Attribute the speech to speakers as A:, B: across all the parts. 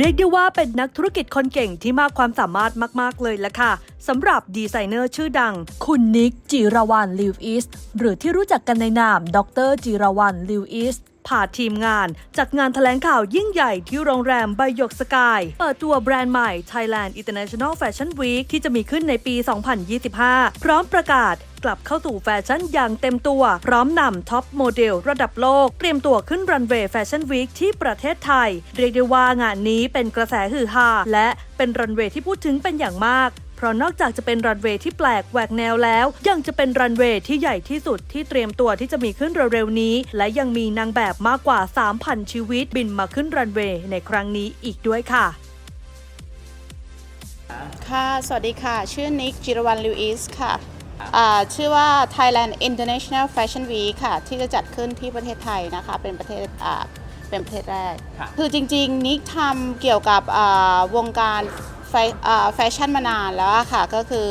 A: เรียกได้ว่าเป็นนักธุรกิจคนเก่งที่มากความสามารถมาก ๆ เลยละค่ะสำหรับดีไซเนอร์ชื่อดัง คุณนิกจิรวรรณลิวอิสหรือที่รู้จักกันในนาม ดรจิรวรรณลิวอิสพาทีมงาน จัดงานแถลงข่าวยิ่งใหญ่ที่โรงแรมใบยกสกาย เปิดตัวแบรนด์ใหม่ Thailand International Fashion Week ที่จะมีขึ้นในปี 2025 พร้อมประกาศ กลับเข้าสู่แฟชั่นอย่างเต็มตัว พร้อมนำท็อปโมเดลระดับโลก เตรียมตัวขึ้นรันเวย์แฟชั่นวีคที่ประเทศไทย เรียกได้ว่างานนี้เป็นกระแสฮือฮาและเป็นรันเวย์ที่พูดถึงเป็นอย่างมากเพราะนอกจากจะเป็นรันเวย์ที่แปลกแหวกแนวแล้ว ยังจะเป็นรันเวย์ที่ใหญ่ที่สุดที่เตรียมตัวที่จะมีขึ้นเร็วๆนี้ และยังมีนางแบบมากกว่า 3,000 ชีวิตบินมาขึ้นรันเวย์ในครั้งนี้อีกด้วยค่ะ
B: ค่ะ สวัสดีค่ะ ชื่อนิกจิรวรรณลิวอิสค่ะ ชื่อว่า Thailand International Fashion Week ค่ะ ที่จะจัดขึ้นที่ประเทศไทยนะคะ เป็นประเทศอ่าเป็นประเทศแรก
C: ค่ะ
B: คือจริงๆ นิกทำเกี่ยวกับอ่าวงการแฟอ่าแฟชั่นมานานแล้วอะค่ะ ก็คือ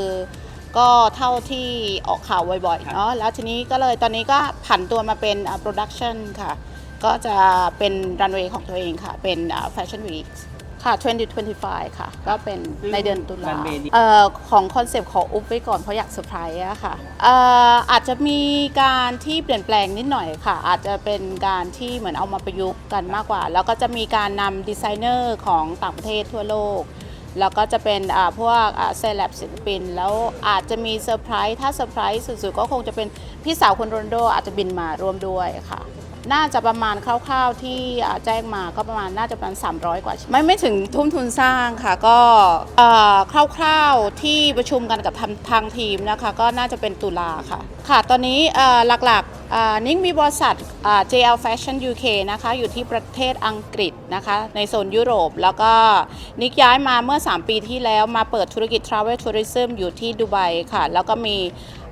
B: ก็เท่าที่ออกข่าวบ่อยๆเนาะแล้วทีนี้ก็เลยตอนนี้ก็ผันตัวมาเป็นโปรดักชันค่ะ ก็จะเป็นรันเวย์ของตัวเองค่ะ เป็นแฟชั่นวีค ค่ะ 2025 ค่ะ ก็เป็นในเดือนตุลา
C: runway นี้
B: เอ่อของคอนเซปต์ของอุ๊บไว้ก่อนเพราะอยากเซอร์ไพรส์อะค่ะเอ่ออาจจะมีการที่เปลี่ยนแปลงนิดหน่อยค่ะ อาจจะเป็นการที่เหมือนเอามาประยุกต์กันมากกว่า แล้วก็จะมีการนำดีไซเนอร์ของต่างประเทศทั่วโลก แล้วก็จะเป็นอ่าพวกเซเลบศิลปิน แล้วอาจจะมีเซอร์ไพรส์ถ้าเซอร์ไพรส์สุดๆ ก็คงจะเป็นพี่สาวคุณโรนลโดอาจจะบินมาร่วมด้วยค่ะ น่าจะประมาณคร่าวๆที่แจ้งมาก็ประมาณน่าจะประมาณ 300 กว่าไม่ไม่ถึงทุ่มทุนสร้างค่ะ ก็คร่าวๆที่ประชุมกันกับทางทางทีมนะคะ ก็น่าจะเป็นตุลาค่ะ ค่ะ ตอนนี้หลักๆนิ่งมีบริษัท JL Fashion UK นะคะอยู่ที่ประเทศอังกฤษนะคะ ในโซนยุโรป แล้วก็นิกย้ายมาเมื่อ 3 ปีที่แล้วมาเปิดธุรกิจ Travel Tourism อยู่ที่ดูไบค่ะ แล้วก็มี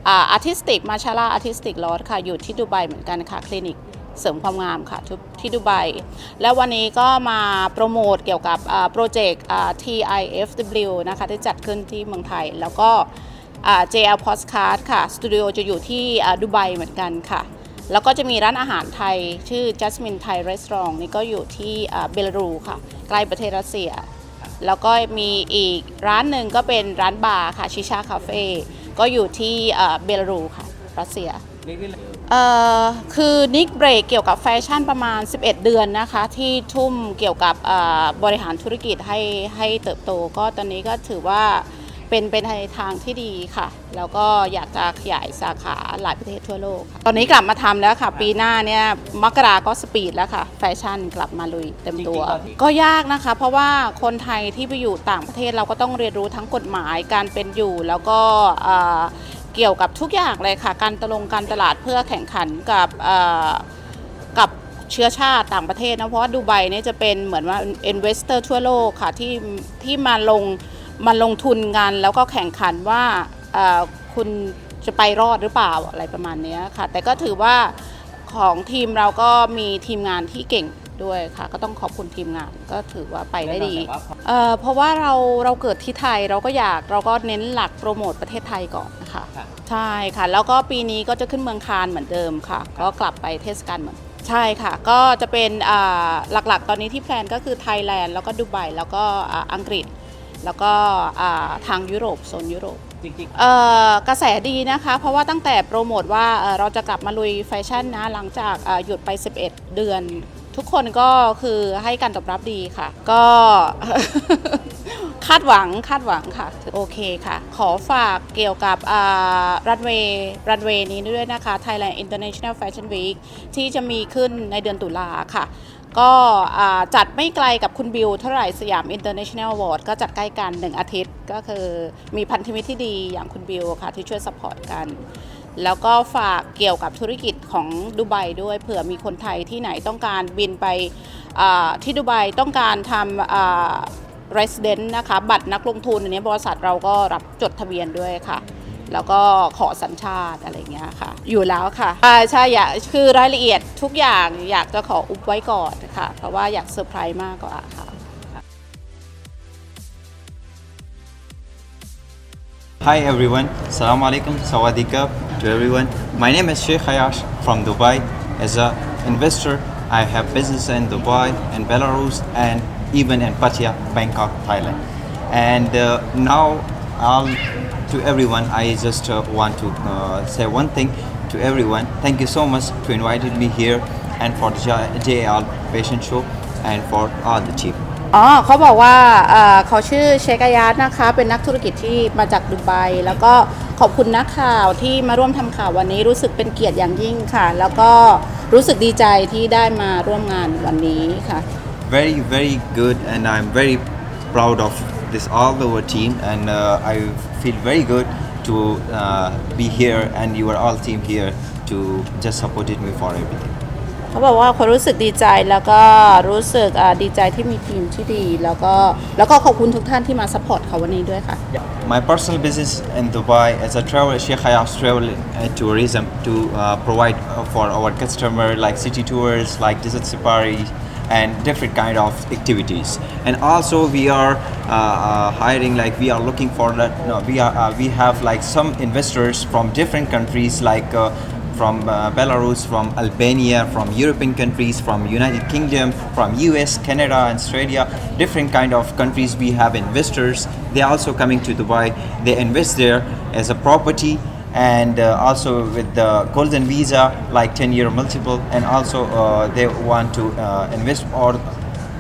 B: อาร์ติสติกมาชาลาอาร์ติสติกลอสค่ะ อยู่ที่ดูไบเหมือนกันค่ะ คลินิก เสริมความงามค่ะท,ที่ดูไบแล้ววันนี้ก็มาโปรโมทเกี่ยวกับโปรเจกต์ TIFW นะคะที่จัดขึ้นที่เมืองไทย แล้วก็ JL Postcard ค่ะสตูดิโอจะอยู่ที่ดูไบเหมือนกันค่ะ แล้วก็จะมีร้านอาหารไทย ชื่อ Jasmine Thai Restaurant นี่ก็อยู่ที่เบลารูค่ะ ใกล้ประเทศรัสเซีย แล้วก็มีอีกร้านหนึ่งก็เป็นร้านบาร์ค่ะชิชาคาเฟ่ก็อยู่ที่เบลารูค่ะรัสเซีย
C: เรียกได้เลย
B: เอ่อคือนิกเบรกเกี่ยวกับแฟชั่นประมาณ 11 เดือนนะคะ ที่ทุ่มเกี่ยวกับอ่าบริหารธุรกิจให้ให้เติบโต ก็ตอนนี้ก็ถือว่าเป็นเป็นในทางที่ดีค่ะ แล้วก็อยากจะขยายสาขาหลายประเทศทั่วโลกค่ะตอนนี้กลับมาทำแล้วค่ะ ปีหน้าเนี่ยมกราก็สปีดแล้วค่ะ แฟชั่นกลับมาลุยเต็มตัว
C: จริงๆตอนที่
B: ก็ยากนะคะ เพราะว่าคนไทยที่ไปอยู่ต่างประเทศเราก็ต้องเรียนรู้ทั้งกฎหมายการเป็นอยู่แล้วก็อ่า เกี่ยวกับทุกอย่างเลยค่ะ การตลงการตลาดเพื่อแข่งขันกับกับเชื้อชาติต่างประเทศนะเพราะว่าดูไบเนี่ยจะเป็นเหมือนว่า investor ทั่วโลกค่ะที่ที่มาลงมาลงทุนกันแล้วก็แข่งขันว่าคุณจะไปรอดหรือเปล่าอะไรประมาณนี้ค่ะ แต่ก็ถือว่าของทีมเราก็มีทีมงานที่เก่ง ด้วยค่ะ ก็ต้องขอบคุณทีมงานก็ถือว่าไปได้ดี
C: แน่นอนแต่ว่า
B: เอ่อเพราะว่าเราเราเกิดที่ไทยเราก็อยากเราก็เน้นหลักโปรโมทประเทศไทยก่อนนะคะ
C: ค่ะ
B: ใช่ค่ะ แล้วก็ปีนี้ก็จะขึ้นเมืองคานเหมือนเดิมค่ะ ก็กลับไปเทศกาลเหมือนใช่ค่ะ ก็จะเป็นอ่าหลักๆ ตอนนี้ที่แพลนก็คือไทยแลนด์แล้วก็ดูไบแล้วก็อ่าอังกฤษ แล้วก็อ่าทางยุโรปโซนยุโรป
C: จริง
B: เอ่อกระแสดีนะคะ เพราะว่าตั้งแต่โปรโมทว่าเอ่อเราจะกลับมาลุยแฟชั่นนะหลังจากเอ่อหยุดไป 11 เดือน ทุกคนก็คือให้การตอบรับดีค่ะ ก็ คาดหวังคาดหวังค่ะ โอเคค่ะ ขอฝากเกี่ยวกับรันเวย์รันเวย์นี้ด้วยนะคะ Thailand International Fashion Week ที่จะมีขึ้นในเดือนตุลาค่ะ ก็จัดไม่ไกลกับคุณบิวเท่าไหร่สยาม International Award ก็จัดใกล้กัน 1 อาทิตย์ก็คือมีพันธมิตรที่ดีอย่างคุณบิวค่ะที่ช่วยสปอร์ตกัน แล้วก็ฝากเกี่ยวกับธุรกิจของดูไบด้วยเผื่อมีคนไทยที่ไหนต้องการบินไปที่ดูไบต้องการทำ resident นะคะ บัตรนักลงทุนอันนี้บริษัทเราก็รับจดทะเบียนด้วยค่ะ แล้วก็ขอสัญชาติอะไรเงี้ยค่ะ อยู่แล้วค่ะใช่ใช่อยากคือรายละเอียดทุกอย่างอยากจะขออุบไว้ก่อนค่ะ เพราะว่าอยากเซอร์ไพรส์มากกว่าค่ะ
D: Hi everyone, Assalamu alaikum, Sawadika to everyone. My name is Sheikh Hayash from Dubai. As an investor, I have business in Dubai and Belarus and even in Pattaya, Bangkok, Thailand. And uh, now, I'll, to everyone, I just uh, want to uh, say one thing to everyone. Thank you so much to inviting me here and for the J- JAL Patient Show and for all the team.
B: อ๋อเขาบอกว่าเอ่อเขาชื่อเชคอายาตนะคะ เป็นนักธุรกิจที่มาจากดูไบแล้วก็ขอบคุณนักข่าวที่มาร่วมทำข่าววันนี้รู้สึกเป็นเกียรติอย่างยิ่งค่ะ แล้วก็รู้สึกดีใจที่ได้มาร่วมงานวันนี้ค่ะ
D: very very good and i'm very proud of this all over team and uh, i feel very good to uh, be here and you are all team here to just supported me for everything
B: เขาบอกว่าเขารู้สึกดีใจแล้วก็รู้สึกอ่าดีใจที่มีทีมที่ดี แล้วก็แล้วก็ขอบคุณทุกท่านที่มาซัพพอร์ตเขาวันนี้ด้วยค่ะ
D: my personal business in dubai as a travel sheikh hayas travel and tourism to uh, provide uh, for our customer like city tours like desert safari and different kind of activities and also we are uh, uh, hiring like we are looking for that we are uh, we have like some investors from different countries like from uh, Belarus, from Albania, from European countries, from United Kingdom, from US, Canada, Australia, different kind of countries we have investors. They are also coming to Dubai. They invest there as a property and uh, also with the golden visa like 10 year multiple and also uh, they want to uh, invest or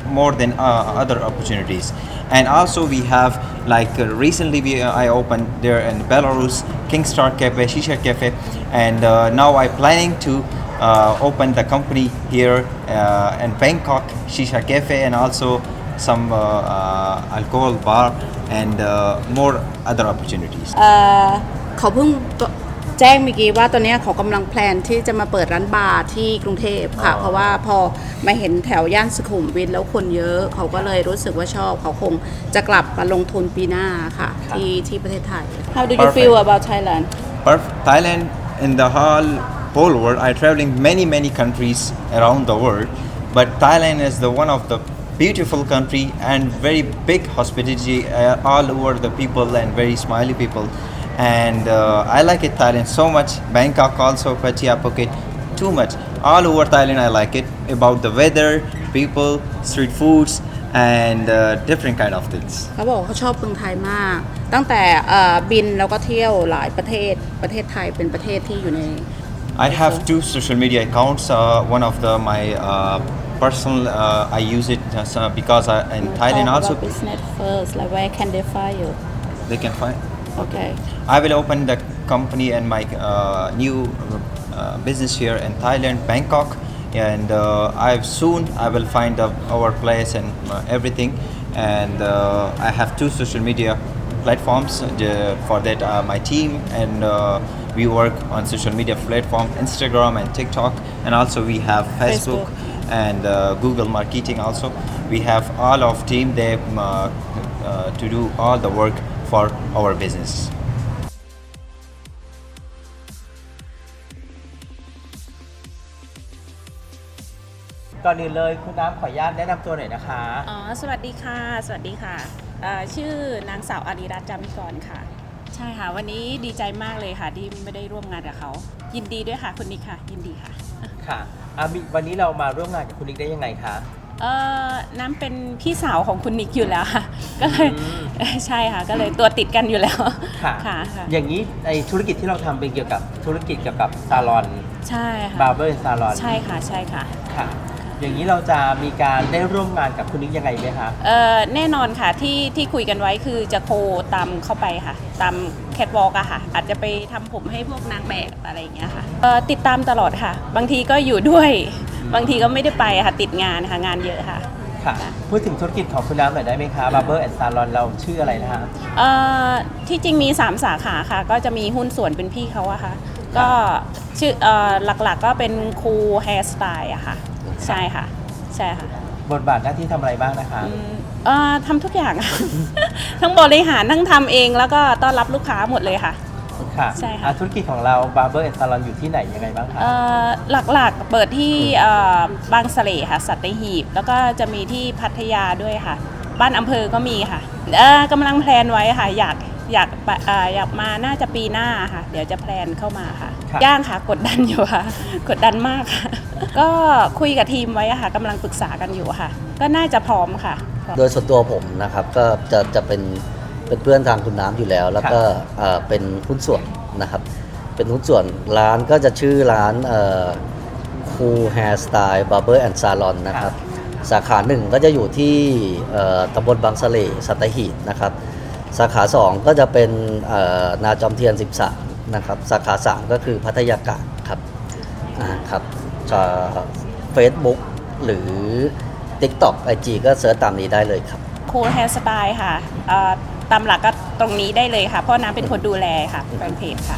D: more than uh, other opportunities. And also we have like uh, recently we, uh, i opened there in belarus kingstar cafe shisha cafe. And now i'm planning to open the company here in bangkok shisha cafe and also some alcohol bar and more other opportunities
B: เอ่อเขาเพิ่งแจ้งเมื่อกี้ว่าตอนนี้เขากำลังแพลนที่จะมาเปิดร้านบาร์ที่กรุงเทพค่ะ
D: อ๋อ
B: เพราะว่าพอมาเห็นแถวย่านสุขุมวิทแล้วคนเยอะ เขาก็เลยรู้สึกว่าชอบ เขาคงจะกลับมาลงทุนปีหน้าค่ะ ที่ที่ประเทศไทย How do you
D: Perfect.
B: feel about Thailand
D: Perf- Thailand in the whole whole world. I traveling many many countries around the world, but Thailand is the one of the beautiful country and very big hospitality uh, all over the people and very smiley people. And uh, I like it Thailand so much. Bangkok also, Pattaya, Phuket, too much. All over Thailand I like it. About the weather, people, street foods, and uh, different kind of things.
B: เขาบอกว่าเขาชอบเมืองไทยมาก ตั้งแต่เอ่อบินแล้วก็เที่ยวหลายประเทศ ประเทศไทยเป็นประเทศที่อยู่ใน
D: I have two social media accounts. Uh, one of the my uh, personal uh, I use it as, uh, because I, in Thailand
B: Talk
D: also
B: about business first like where can they find you
D: they can find.
B: okay
D: I will open the company and my uh, new uh, business here in Thailand, Bangkok, and uh, I soon I will find our place and uh, everything. And uh, I have two social media platforms uh, the- for that uh, my team and uh, we work on social media platform Instagram and TikTok, and also we have Facebook,
B: Facebook.
D: and uh, Google Marketing. Also, we have all of team there uh, uh, to do all the work for our business.
C: ก่อนอื่นเลยคุณน้ำขออนุญาตแนะนำตัวหน่อยนะคะ
E: อ๋อ สวัสดีค่ะ สวัสดีค่ะเอ่อชื่อนางสาวอาริรัตน์จามิกรค่ะ ใช่ค่ะ วันนี้ดีใจมากเลยค่ะ ที่ไม่ได้ร่วมงานกับเขา ยินดีด้วยค่ะคุณนิกค่ะ ยินดีค่ะ
C: ค่ะอะมีวันนี้เรามาร่วมงานกับคุณนิกได้ยังไงคะ
E: เอ่อน้ำเป็นพี่สาวของคุณนิกอยู่แล้วค่ะ ก็เลย
C: อืม
E: ใช่ค่ะ ก็เลยตัวติดกันอยู่แล้ว
C: ค่ะ
E: ค่ะค่ะ
C: อย่างนี้ในธุรกิจที่เราทำเป็นเกี่ยวกับธุรกิจเกี่ยวกับซาลอน
E: ใช่ค่ะ
C: บาร์เบอร์ซาลอน
E: ใช่ค่ะใช่ค่ะ
C: ค่ะ อย่างนี้เราจะมีการได้ร่วมงานกับคุณนิกยังไงไหมคะ
E: เอ่อแน่นอนค่ะที่ที่คุยกันไว้คือจะโคตามเข้าไปค่ะ ตามแคทวอล์กอะค่ะ อาจจะไปทำผมให้พวกนางแบบอะไรอย่างเงี้ยค่ะเอ่อติดตามตลอดค่ะ บางทีก็อยู่ด้วย บางทีก็ไม่ได้ไปค่ะติดงานค่ะงานเยอะค่ะ
C: ค่ะ พูดถึงธุรกิจของคุณน้ำหน่อยได้ไหมคะบาร์เบอร์แอนด์ซาลอนเราชื่ออะไรนะคะ
E: เอ่อที่จริงมี 3 สาขาค่ะ ก็จะมีหุ้นส่วนเป็นพี่เขาอะค่ะ ก็ชื่อเอ่อหลักๆก็เป็นครูแฮร์สไตล์อะค่ะ ใช่ค่ะ ใช่ค่ะ
C: บทบาทหน้าที่ทำอะไรบ้างนะคะ
E: อืมเอ่อทำทุกอย่างอะ ทั้งบริหารทั้งทำเองแล้วก็ต้อนรับลูกค้าหมดเลยค่ะ
C: ค่ะ
E: ใช่ค่ะ
C: อะธุรกิจของเราบาร์เบอร์แอนด์ซาลอนอยู่ที่ไหนยังไงบ้างคะ
E: เอ่อหลักๆเปิดที่เอ่อบางสะเลค่ะสัตหีบ แล้วก็จะมีที่พัทยาด้วยค่ะ บ้านอำเภอก็มีค่ะเอ่อกำลังแพลนไว้ค่ะ อยากอยากไปเอ่ออยากมาน่าจะปีหน้าค่ะ เดี๋ยวจะแพลนเข้ามาค่ะ
C: ครับ
E: ย่างค่ะกดดันอยู่ค่ะ กดดันมากค่ะ ก็คุยกับทีมไว้อะค่ะกำลังปรึกษากันอยู่ค่ะ ก็น่าจะพร้อมค่ะ
F: โดยส่วนตัวผมนะครับก็จะจะเป็น เป็นเพื่อนทางคุณน้ำอยู่แล้ว แล้วก็เอ่อเป็นหุ้นส่วนนะครับ เป็นหุ้นส่วนร้านก็จะชื่อร้านคูแฮร์สไตล์บาร์เบอร์แอนด์ซาลอนนะครับ สาขาหนึ่งก็จะอยู่ที่เอ่อตำบลบางสะเลสัตหีบนะครับ สาขา 2 ก็จะเป็นเอ่อนาจอมเทียน 13 นะครับ สาขา 3 ก็คือพัทยากลางครับอ่าครับเฟซบุ๊กหรือ TikTok IG ก็เสิร์ชตามนี้ได้เลยครับ
E: คูลแฮร์สไตล์ค่ะเอ่อ ตามหลักก็ตรงนี้ได้เลยค่ะ เพราะน้ำเป็นคนดูแลค่ะแฟนเพจค่ะ